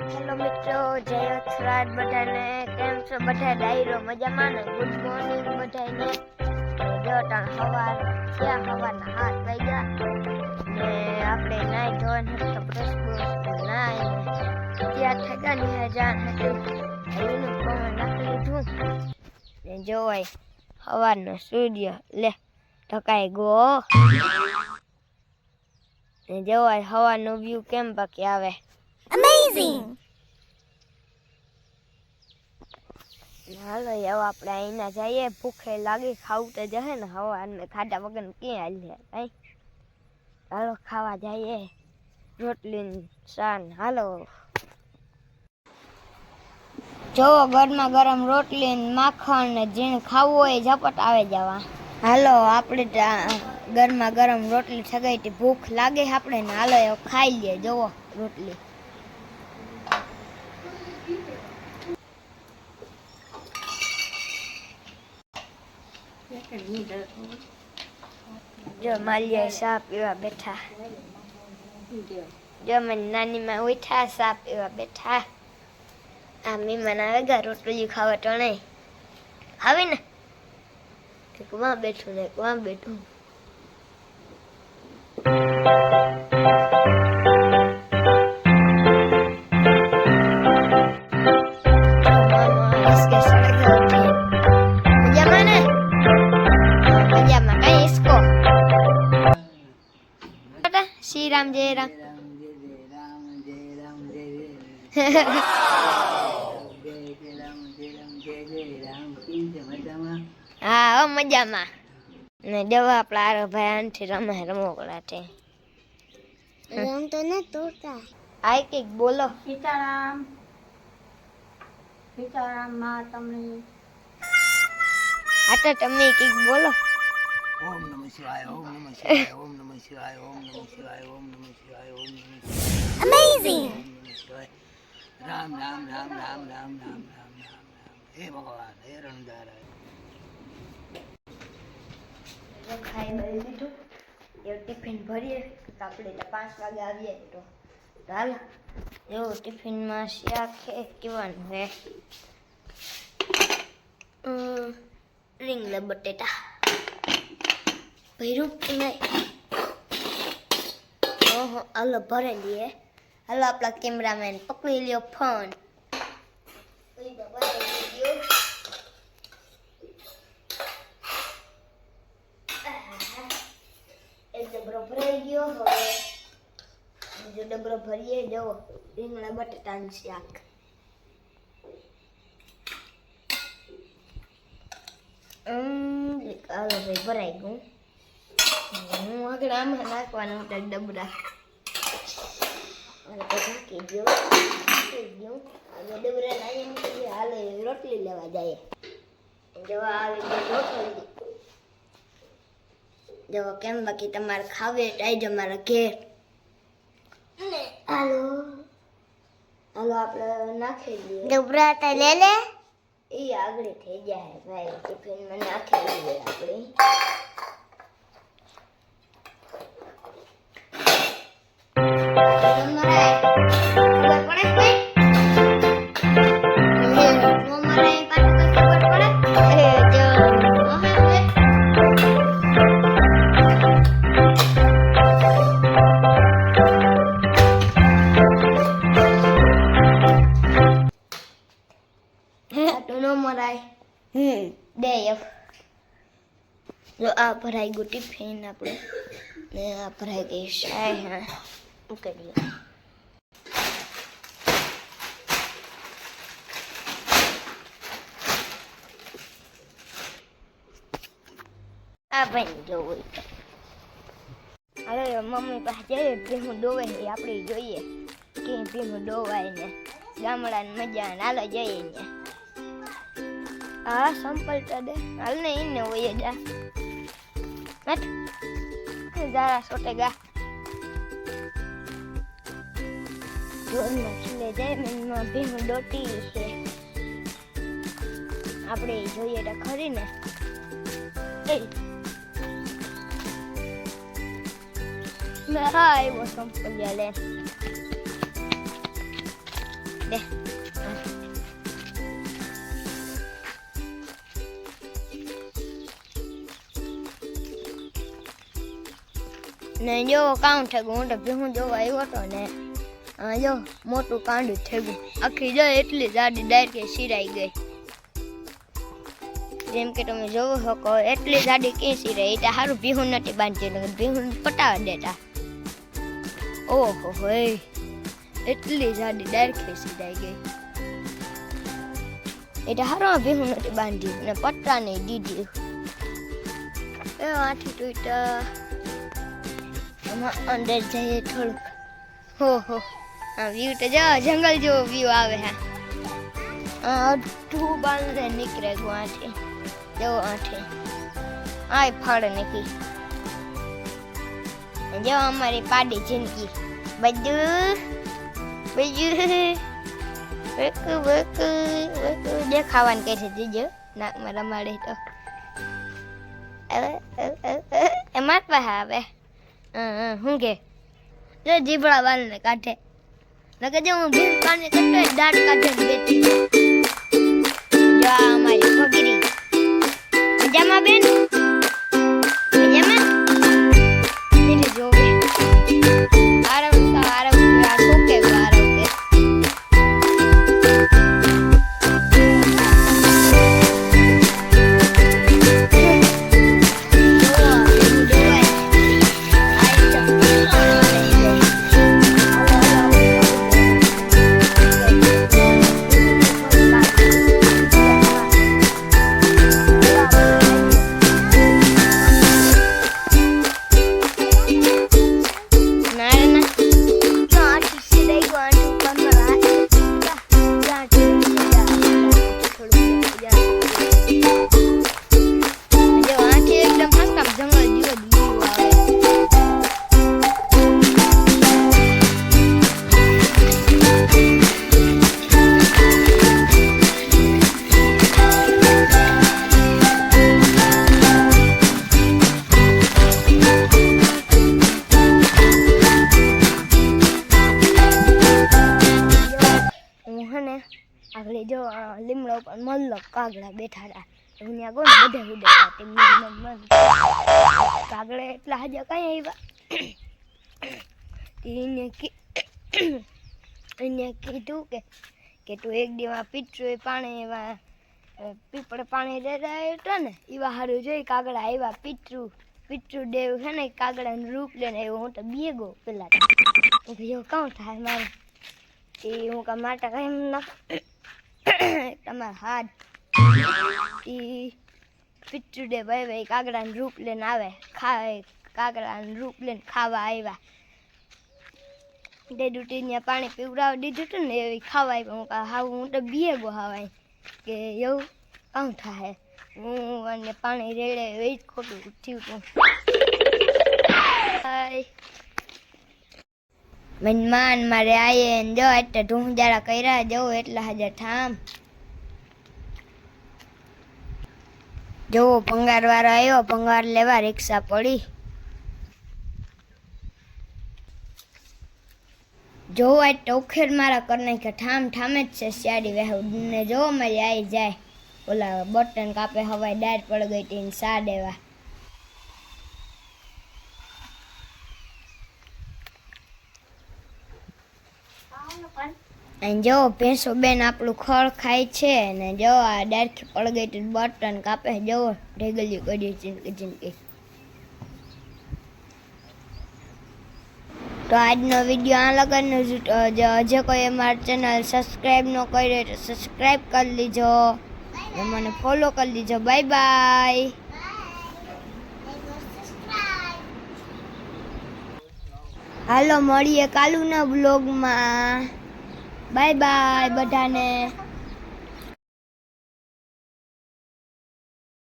Hello મિત્રો, જય અથરાજ બધાને. કેમ છો? બધા ડાયરો મજામાં ને? ગુડ મોર્નિંગ બધાને જો ટાણ સવાર ત્યાં સવારના હાથ વાગ્યા? ને આપણે નાઈ ધોઈને તો બ્રશ બ્રશ નાઈ ત્યાં ગયા ને જાણ હતી યુનિફોર્મ નાખી લીધું. ને જોવાય સવારનો સૂર્ય. લે ઢકાઈ ગો ને જોવાય હવાનો વ્યૂ કેમ બાકી આવે? હાલો, હવે આપણે અહીંના જઈએ. ભૂખે લાગી ખાવું તો જશે ને હવા ને ખાધા વગર ક્યાં હાલે? કઈ હાલો, ખાવા જઈએ. રોટલી શાન હાલો. જો ગરમા ગરમ રોટલી માખણ ને જેને ખાવું હોય ઝપટ આવે જવા. હાલો, આપણે ગરમા ગરમ રોટલી સગાઈ હતી. ભૂખ લાગે આપણે ને. હાલો ખાઈ લઈએ જોવો, રોટલી. જો માલિયા સાપ એવા બેઠા. જો મને નાની માં ઉઠા સાપ એવા બેઠા. આ મહેમાન આવે ગયા રોટલી ખાવા ટણે. આવે ને? એક બેઠું ને એક વાં બેઠું. હા હો મજામાં. ને દવા આપણા ભાઈ આનથી રમે રમોકડા છે રમ તો ન તોડતા. આય કંઈક બોલો. સીતારામ. સીતારામમાં તમને આટા તો તમે કંઈક બોલો. ઓમ નમઃ શિવાય ઓમ નમઃ શિવાય ઓમ નમઃ શિવાય ઓમ નમઃ શિવાય ઓમ નમઃ શિવાય ઓમ નમઃ શિવાય અમેઝિંગ રામ રામ રામ રામ રામ રામ રામ રામ રામ. હે ભગવાન હે રણધારા. ખાઈ બળી દીધું એવું ટિફિન ભરીએ તો આપણે પાંચ વાગે આવીએ તો હાલ એવું ટિફિનમાં શાક છે કેવાનું હે રીંગલા બટેટા. ભૈરું કે નહીં? ઓહો અલગ ભરે લઈએ હાલો આપણા કેમેરામેન પકડી લ્યો ફોન ડબરો ભરાઈ ગયો હવે બીજો ડબરો ભરીએ જવો રીંગણા બટાટાનું શાક ભરાઈ ગયું હું આગળ આમાં નાખવાનું ડબરા હવે તો ઢાંકી ગયો ઢાંકી ગયું હવે ડબરા નાખી મૂકી હાલો રોટલી લેવા જાય. જવા આવે રોટલી. જો કેમ બાકી તમારે ખાવે ટાઈ જ મારા ઘેર. હાલો. હાલો આપણે નાખી દઈએ. ડબરા તો લે લે. એ આગળ થઈ જાય ભાઈ ટિફિનમાં નાખી દઈએ આપણે. આ ભરાઈ ગયું ટિફિન આપણું. ને આ ભરાઈ ગઈ શાય હા. મૂકી આ ભાઈ જોવું હવે મમ્મી પાસે જઈએ ભીમું ડોવે છે આપણે જોઈએ. કે ભીમું ડોવાય ને ગામડાની મજા હાલો જઈએ ને. હા, સંપલ તો દે. હાલ ને એને હોય જા. હટ જારા સોટેગા જોનમાં ખીલે જાય મનમાં ભીમ ડોટી છે આપણે જોઈએ તો ખરી ને હા એવો સંપલ્યા લે દે ને જો કામ થઈ ગયું હું ભીહું જોવા આવ્યો હતો ને જો મોટું કાંડું થઈ ગયું. આખી જો એટલી જાડી ડાયરેક્ટ સિરાઈ ગઈ. જેમ કે તમે જોવો શકો એટલી જાડી કે સિરાઈ એટલે સારું ભીહું નથી બાંધ્યું ભીહું પટાવા દેતા. ઓહો હોય એટલી જાડી ડાયરેક્ટ સિરાઈ ગઈ. એટલે હારું ભીહું નથી બાંધ્યું, ને પટ્ટા નહીં દીધી. એ આઠી ટૂટા અંદર જઈએ થોડુંક. હો હો. આ વ્યૂ તો જો, જંગલ જેવો વ્યૂ આવે હા. અડધું બાંધે નીકળે ગયું આઠે જો, આઠે. આય ફળ નથી જો, અમારી પાડી જિંદગી. બધું બધું. વેકુ વેકુ વેકુ. દેખાવાનું કહે છે જીજો. નાકમાં રમાડે તો. એમાં મારવા આવે. હું કે જો જીભડા વાળને કાઢે. કે જો હું ભીમ કાને કટે દાંત કાઢે બેઠી. આગળ જો લીમડા ઉપર મલ્લ કાગડા બેઠા હતા હું ત્યાં ગયો બધે ઉડ્યા તેમની મન. કાગડા એટલા હજા કઈ આવ્યા? એને એને કીધું કે કે તું એક દીવા પીતરું પાણી, એવા પીપળ પાણી રેડા હતા ને, એવા બહારું જોઈ કાગડા આવ્યા પિતૃ પિતૃ દેવ છે ને કાગડાનું રૂપ લઈને આવ્યો. હું તો બે ગો પેલા. હું કહ્યું કાં થાય મારે? તે હું કા માટે કઈ ના તમારા હાથ પિતૃ ભાઈ ભાઈ કાગડાનું રૂપ લઈને આવે. ખાય કાગડાને રૂપ લઈને ખાવા આવ્યા. તે ને પાણી પીવડાવી દીધું હતું ને એવી ખાવા આવ્યા હું હાવ હું તો બીએ ગો હાવાય. કે એવું? કામ થાય. હું અને પાણી રેડે એ જ ખોટું થયું હતું મહેમાન મારે આયે ને જો એટલે ઢૂંઢારા કર્યા જવું એટલા હજાર ઠામ જોવો, ભંગાર વાળો આવ્યો ભંગાર લેવા રિક્ષા પડી. જોવો એટલે ઉખેર મારા કર કે ઠામ ઠામે જ છે, શિયાળી વહેવ ને જોવો, મારી આવી જાય. ઓલા બટન કાપે હવાય ડાયર પડ ગઈ હતી ને સા દેવા. અને જો ભેંસો બેન આપણું ખળ ખાય છે ને જો આ ગઈ તો બટન કાપે, જો ઢેગલિયું કરી જિંદગી જિંદગી તો આજનો વીડિયો આ લગનનો જ કોઈ અમારા ચેનલ સબસ્ક્રાઈબ ન કરી તો સબસ્ક્રાઈબ કરી લીજો મને ફોલો કરી લીજો. Bye bye. હાલો, મળીએ કાલુના બ્લોગમાં બાય બાય બધાને.